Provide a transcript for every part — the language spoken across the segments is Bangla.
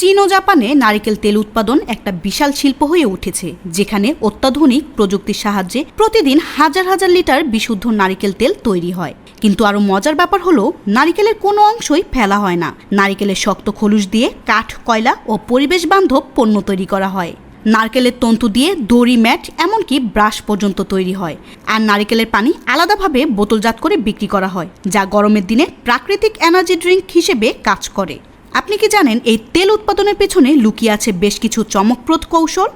চীন ও জাপানে নারিকেল তেল উৎপাদন একটা বিশাল শিল্প হয়ে উঠেছে, যেখানে অত্যাধুনিক প্রযুক্তির সাহায্যে প্রতিদিন হাজার হাজার লিটার বিশুদ্ধ নারিকেল তেল তৈরি হয়। কিন্তু আরও মজার ব্যাপার হলো, নারিকেলের কোনো অংশই ফেলা হয় না। নারিকেলের শক্ত খোলস দিয়ে কাঠ, কয়লা ও পরিবেশ বান্ধব পণ্য তৈরি করা হয়। নারকেলের তন্তু দিয়ে দড়ি, ম্যাট, এমনকি ব্রাশ পর্যন্ত তৈরি হয়। আর নারকেলের পানি আলাদাভাবে বোতলজাত করে বিক্রি করা হয়, যা গরমের দিনে প্রাকৃতিক এনার্জি ড্রিঙ্ক হিসেবে কাজ করে। আপনি কি জানেন, এই তেল উৎপাদনের পেছনে লুকিয়ে আছে বেশ কিছু চমকপ্রদ কৌশল?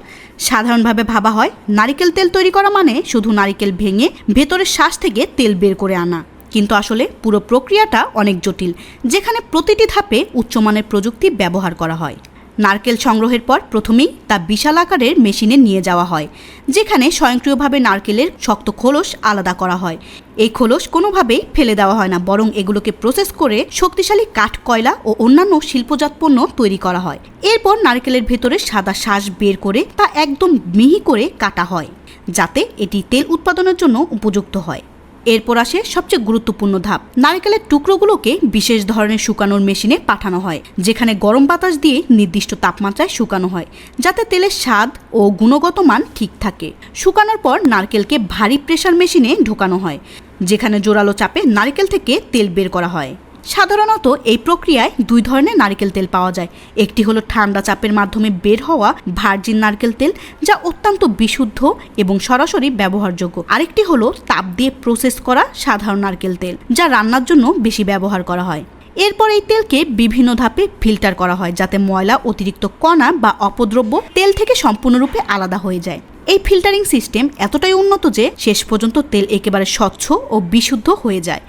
সাধারণভাবে ভাবা হয়, নারিকেল তেল তৈরি করা মানে শুধু নারিকেল ভেঙে ভেতরের শ্বাস থেকে তেল বের করে আনা। কিন্তু আসলে পুরো প্রক্রিয়াটা অনেক জটিল, যেখানে প্রতিটি ধাপে উচ্চমানের প্রযুক্তি ব্যবহার করা হয়। নারকেল সংগ্রহের পর প্রথমেই তা বিশাল আকারের মেশিনে নিয়ে যাওয়া হয়, যেখানে স্বয়ংক্রিয়ভাবে নারকেলের শক্ত খোলস আলাদা করা হয়। এই খোলস কোনোভাবেই ফেলে দেওয়া হয় না, বরং এগুলোকে প্রসেস করে শক্তিশালী কাঠ, কয়লা ও অন্যান্য শিল্পজাত পণ্য তৈরি করা হয়। এরপর নারকেলের ভেতরে সাদা শ্বাস বের করে তা একদম মিহি করে কাটা হয়, যাতে এটি তেল উৎপাদনের জন্য উপযুক্ত হয়। এরপর আসে সবচেয়ে গুরুত্বপূর্ণ ধাপ। নারিকেলের টুকরোগুলোকে বিশেষ ধরনের শুকানোর মেশিনে পাঠানো হয়, যেখানে গরম বাতাস দিয়ে নির্দিষ্ট তাপমাত্রায় শুকানো হয়, যাতে তেলের স্বাদ ও গুণগত মান ঠিক থাকে। শুকানোর পর নারকেলকে ভারী প্রেশার মেশিনে ঢোকানো হয়, যেখানে জোরালো চাপে নারকেল থেকে তেল বের করা হয়। সাধারণত এই প্রক্রিয়ায় দুই ধরনের নারকেল তেল পাওয়া যায়। একটি হলো ঠান্ডা চাপের মাধ্যমে বের হওয়া ভার্জিন নারকেল তেল, যা অত্যন্ত বিশুদ্ধ এবং সরাসরি ব্যবহারযোগ্য। আরেকটি হলো তাপ দিয়ে প্রসেস করা সাধারণ নারকেল তেল, যা রান্নার জন্য বেশি ব্যবহার করা হয়। এরপর এই তেলকে বিভিন্ন ধাপে ফিল্টার করা হয়, যাতে ময়লা, অতিরিক্ত কণা বা অপদ্রব্য তেল থেকে সম্পূর্ণরূপে আলাদা হয়ে যায়। এই ফিল্টারিং সিস্টেম এতটাই উন্নত যে শেষ পর্যন্ত তেল একেবারে স্বচ্ছ ও বিশুদ্ধ হয়ে যায়।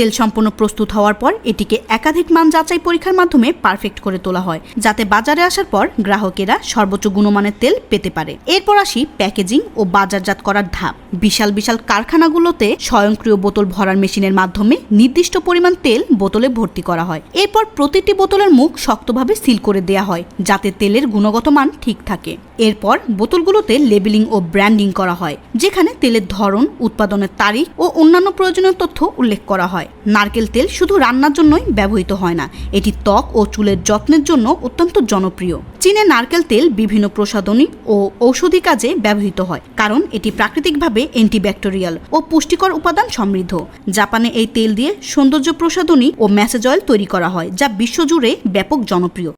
তেল সম্পূর্ণ প্রস্তুত হওয়ার পর এটিকে একাধিক মান যাচাই পরীক্ষার মাধ্যমে পারফেক্ট করে তোলা হয়, যাতে বাজারে আসার পর গ্রাহকেরা সর্বোচ্চ গুণমানের তেল পেতে পারে। এরপর আসি প্যাকেজিং ও বাজারজাত করার ধাপ। বিশাল বিশাল কারখানাগুলোতে স্বয়ংক্রিয় বোতল ভরার মেশিনের মাধ্যমে নির্দিষ্ট পরিমাণ তেল বোতলে ভর্তি করা হয়। এরপর প্রতিটি বোতলের মুখ শক্তভাবে সিল করে দেয়া হয়, যাতে তেলের গুণগত মান ঠিক থাকে। এরপর বোতলগুলোতে লেবেলিং ও ব্র্যান্ডিং করা হয়, যেখানে তেলের ধরন, উৎপাদনের তারিখ ও অন্যান্য প্রয়োজনীয় তথ্য উল্লেখ করা হয়। নারকেল তেল শুধু রান্নার জন্যই ব্যবহৃত হয় না, এটি ত্বক ও চুলের যত্নের জন্য অত্যন্ত জনপ্রিয়। চীনে নারকেল তেল বিভিন্ন প্রসাধনী ও ঔষধি কাজে ব্যবহৃত হয়, কারণ এটি প্রাকৃতিকভাবে অ্যান্টিব্যাকটেরিয়াল ও পুষ্টিকর উপাদান সমৃদ্ধ। জাপানে এই তেল দিয়ে সৌন্দর্য প্রসাধনী ও ম্যাসেজ অয়েল তৈরি করা হয়, যা বিশ্বজুড়ে ব্যাপক জনপ্রিয়।